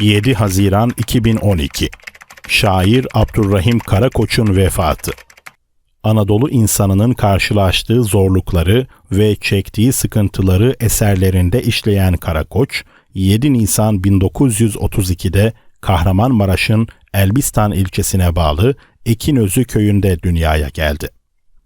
7 Haziran 2012 Şair Abdurrahim Karakoç'un vefatı Anadolu insanının karşılaştığı zorlukları ve çektiği sıkıntıları eserlerinde işleyen Karakoç, 7 Nisan 1932'de Kahramanmaraş'ın Elbistan ilçesine bağlı Ekinözü köyünde dünyaya geldi.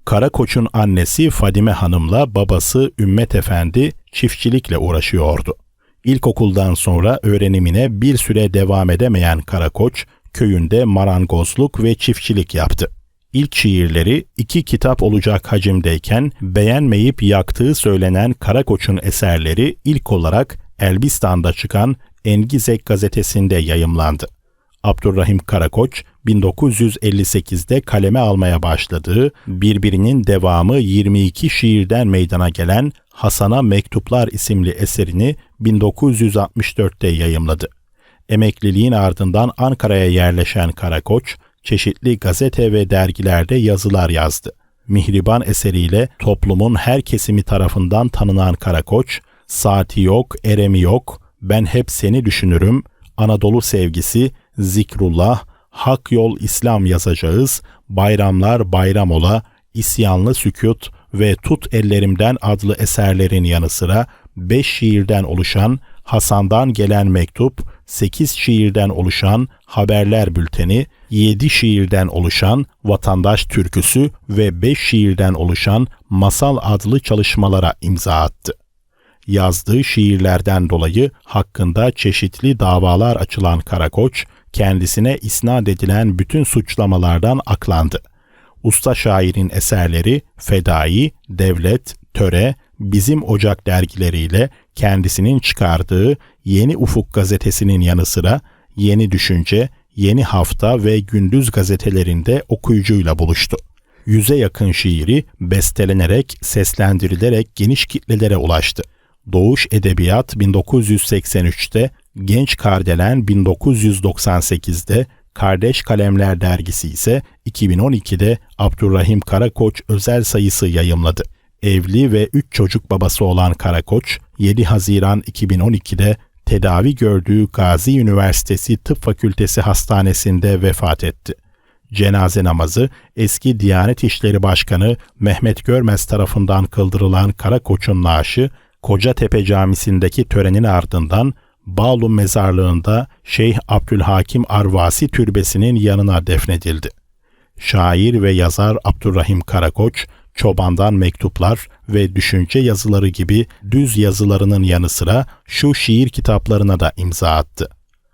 Karakoç'un annesi Fadime Hanım'la babası Ümmet Efendi çiftçilikle uğraşıyordu. İlkokuldan sonra öğrenimine bir süre devam edemeyen Karakoç, köyünde marangozluk ve çiftçilik yaptı. İlk şiirleri iki kitap olacak hacimdeyken beğenmeyip yaktığı söylenen Karakoç'un eserleri ilk olarak Elbistan'da çıkan Engizek gazetesinde yayımlandı. Abdurrahim Karakoç 1958'de kaleme almaya başladığı birbirinin devamı 22 şiirden meydana gelen Hasan'a Mektuplar isimli eserini 1964'te yayımladı. Emekliliğin ardından Ankara'ya yerleşen Karakoç, çeşitli gazete ve dergilerde yazılar yazdı. Mihriban eseriyle toplumun her kesimi tarafından tanınan Karakoç, Saati yok, eremi yok, ben hep seni düşünürüm, Anadolu sevgisi, zikrullah, hak yol İslam yazacağız, bayramlar bayram ola, isyanlı sükut ve Tut Ellerimden adlı eserlerin yanı sıra beş şiirden oluşan Hasan'dan gelen mektup, sekiz şiirden oluşan Haberler Bülteni, yedi şiirden oluşan Vatandaş Türküsü ve beş şiirden oluşan Masal adlı çalışmalara imza attı. Yazdığı şiirlerden dolayı hakkında çeşitli davalar açılan Karakoç, kendisine isnat edilen bütün suçlamalardan aklandı. Usta şairin eserleri Fedai, Devlet, Töre, Bizim Ocak dergileriyle kendisinin çıkardığı Yeni Ufuk gazetesinin yanı sıra Yeni Düşünce, Yeni Hafta ve Gündüz gazetelerinde okuyucuyla buluştu. Yüze yakın şiiri bestelenerek, seslendirilerek geniş kitlelere ulaştı. Doğuş Edebiyat 1983'te, Genç Kardelen 1998'de, Kardeş Kalemler dergisi ise 2012'de Abdurrahim Karakoç özel sayısı yayımladı. Evli ve 3 çocuk babası olan Karakoç, 7 Haziran 2012'de tedavi gördüğü Gazi Üniversitesi Tıp Fakültesi Hastanesi'nde vefat etti. Cenaze namazı eski Diyanet İşleri Başkanı Mehmet Görmez tarafından kıldırılan Karakoç'un naaşı Kocatepe Camisi'ndeki törenin ardından Bağlu mezarlığında Şeyh Abdülhakim Arvasi türbesinin yanına defnedildi. Şair ve yazar Abdurrahim Karakoç, çobandan mektuplar ve düşünce yazıları gibi düz yazılarının yanı sıra şu şiir kitaplarına da imza attı.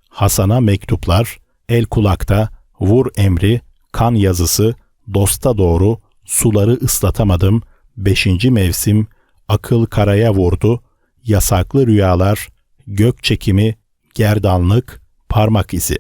Hasan'a mektuplar, El kulakta, vur emri, kan yazısı, dosta doğru, suları ıslatamadım, beşinci mevsim, akıl karaya vurdu, yasaklı rüyalar, gök çekimi, gerdanlık, parmak izi.